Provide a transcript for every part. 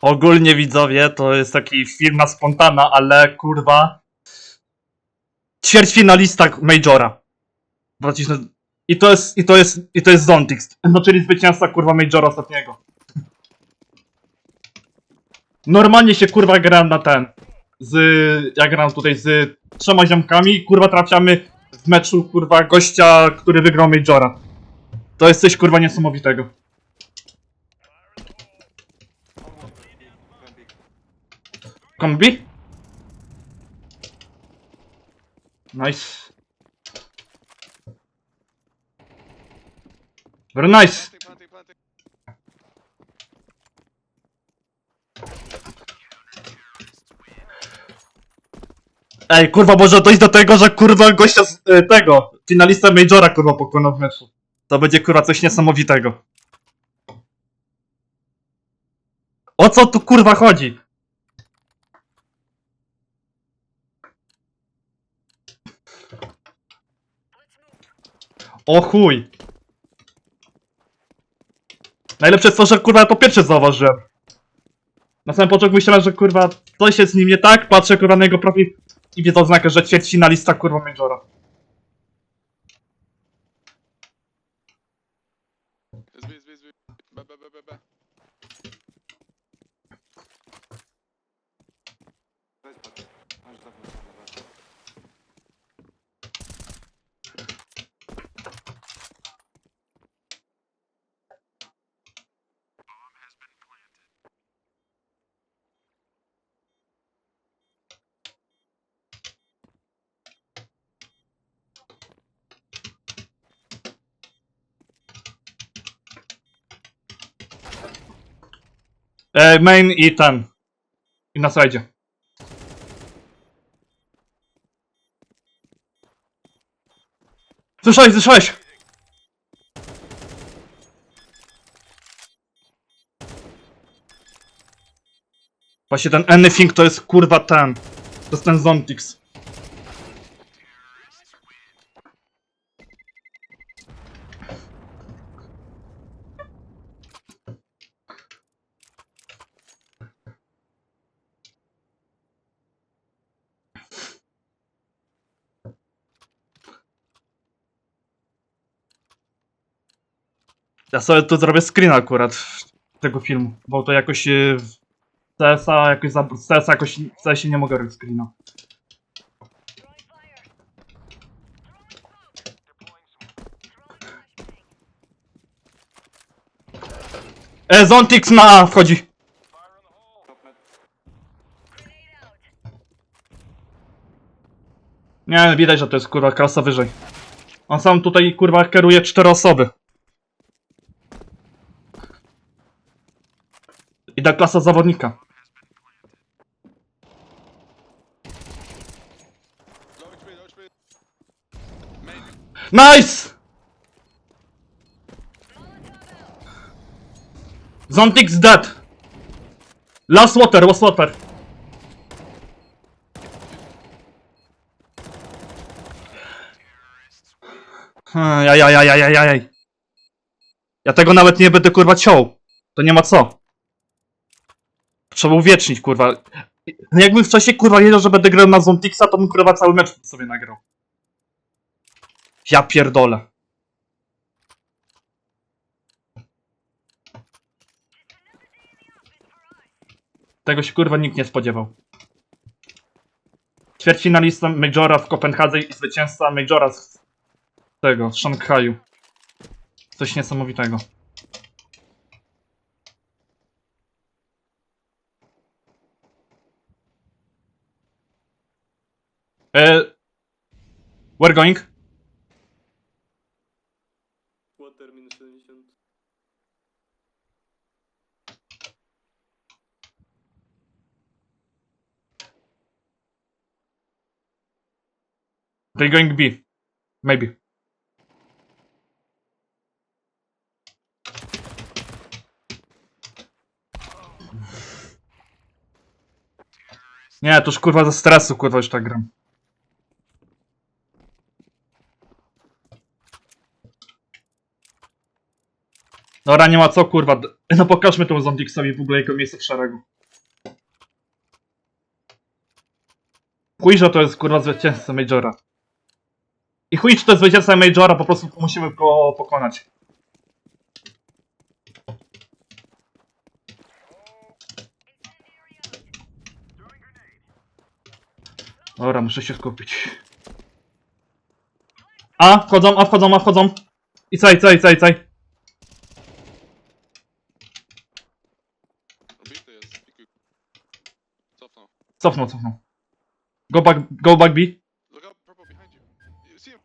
Ogólnie widzowie, to jest taki film na spontana, ale kurwa. Ćwierćfinalista Majora. 2000 I to jest, i to jest, i to jest Zontix. No czyli zwycięzca kurwa Majora ostatniego. Normalnie się kurwa gram na ten. Z, ja gram tutaj z trzema ziomkami kurwa trafiamy w meczu kurwa gościa, który wygrał Majora. To jest coś kurwa niesamowitego. Kombi? Nice. Very nice. Ej, kurwa, może dojść do tego, że kurwa gościa z e, tego, finalista Majora kurwa pokonał w meczu. To będzie kurwa coś niesamowitego. O co tu kurwa chodzi? O chuj. Najlepsze jest to, że kurwa to pierwsze zauważyłem. Na samym początku myślałem, że kurwa coś jest z nim nie tak, patrzę kurwa na jego profil i widzę oznakę, że ćwierćfinalista kurwa Majora. Jest B, jest B, jest B. B, B, B, B, B. E, main i ten. I na slidzie. Słyszałeś, słyszałeś! Właśnie ten anything to jest kurwa ten. To jest ten Zontix. Ja sobie tu zrobię screen akurat tego filmu, bo to jakoś e, w CS-a jakoś za, CS-a jakoś w nie mogę robić screena. E, Zontix wchodzi. Nie, widać, że to jest kurwa klasa wyżej. On sam tutaj kurwa kieruje cztery osoby. I ta klasa zawodnika. Nice! Zontix dead. Last water, last water. Hmm, Jaj, jaj, jaj, jaj, jaj. Ja tego nawet nie będę kurwa ciął. To nie ma co. Trzeba uwiecznić kurwa. No Jakbym w czasie kurwa wiedział, że będę grał na Zontixa, to bym kurwa cały mecz sobie nagrał. Ja pierdolę. Tego się kurwa nikt nie spodziewał. Ćwierćfinalista Majora w Kopenhadze i zwycięzca Majora z tego, z Szanghaju. Coś niesamowitego. E, we're going. Water minus 70. They're going B. Maybe. Nie, to już kurwa ze stresu, kurwa już tak gram. Dobra, nie ma co, kurwa. No pokażmy tą Zondixowi w ogóle jego miejsce w szeregu. Chuj, że to jest kurwa zwycięzca Majora. I chuj, czy to jest zwycięzca Majora, po prostu musimy go pokonać. Dobra, muszę się skupić. A, wchodzą, a wchodzą, a wchodzą. I caj, caj, caj, caj. Cofnął. Cofnął. Go back, go back B. Look purple behind you. You see him?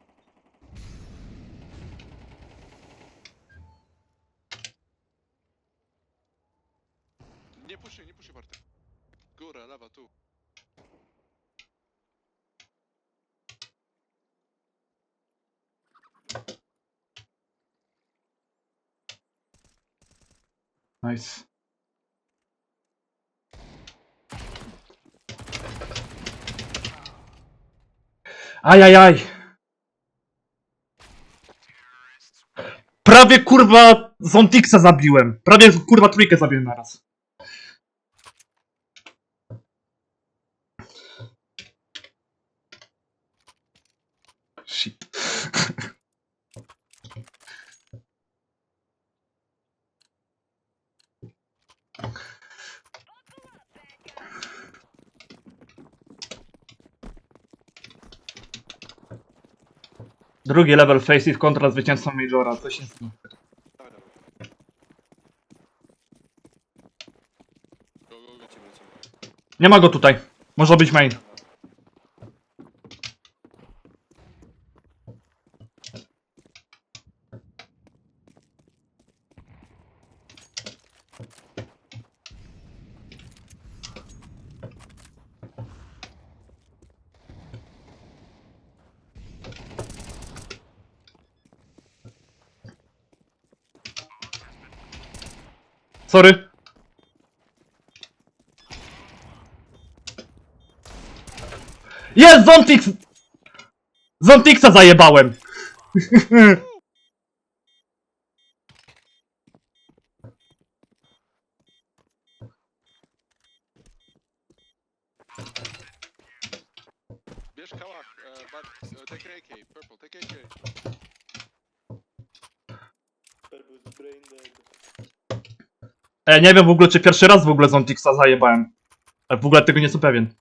Nie puszczaj, nie puszczaj Bartek. Góra, lewa, tu. Nice. Ajajaj. Prawie kurwa Zontixa zabiłem. Prawie kurwa trójkę zabiłem naraz. Shit. Drugi level face it kontra zwycięzcą Majora. Coś jest. Nie ma go tutaj. Może być main. Sorry. Jest Zontix! Zontixa zajebałem! Bierz kałach, e, e, take AK, purple, take AK. Purple is brain dead. E, nie wiem w ogóle, czy pierwszy raz w ogóle Zontixa zajebałem. E, w ogóle tego nie jestem pewien.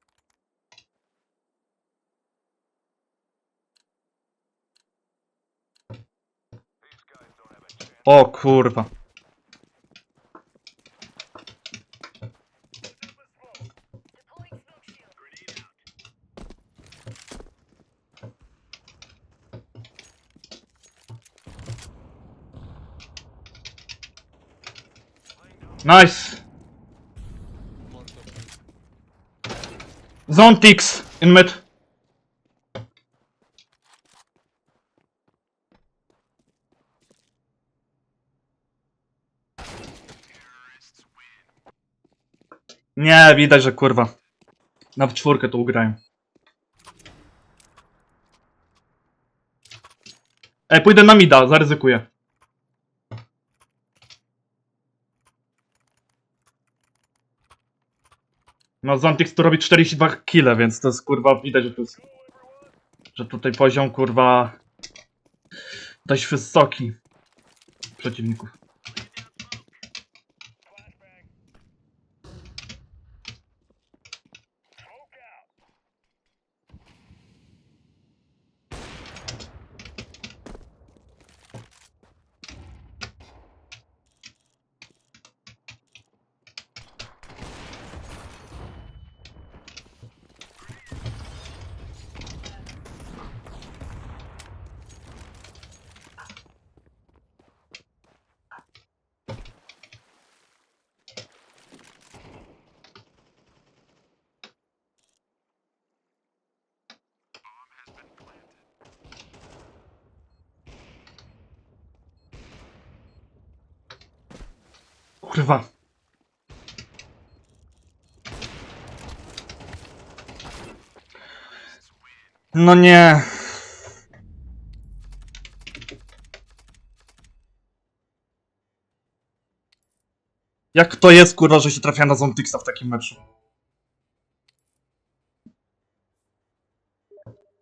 O kurwa. Nice. Zontix in mid. Nie, widać, że kurwa. Na czwórkę to ugrają. Ej, pójdę na mida, zaryzykuję. No, Zontix tu robi 42 kile, więc to jest kurwa, widać, że to jest, że tutaj poziom kurwa dość wysoki przeciwników. Kurwa. No nie. Jak to jest, kurwa, że się trafia na Zontixa w takim meczu?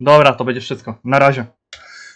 Dobra, to będzie wszystko. Na razie.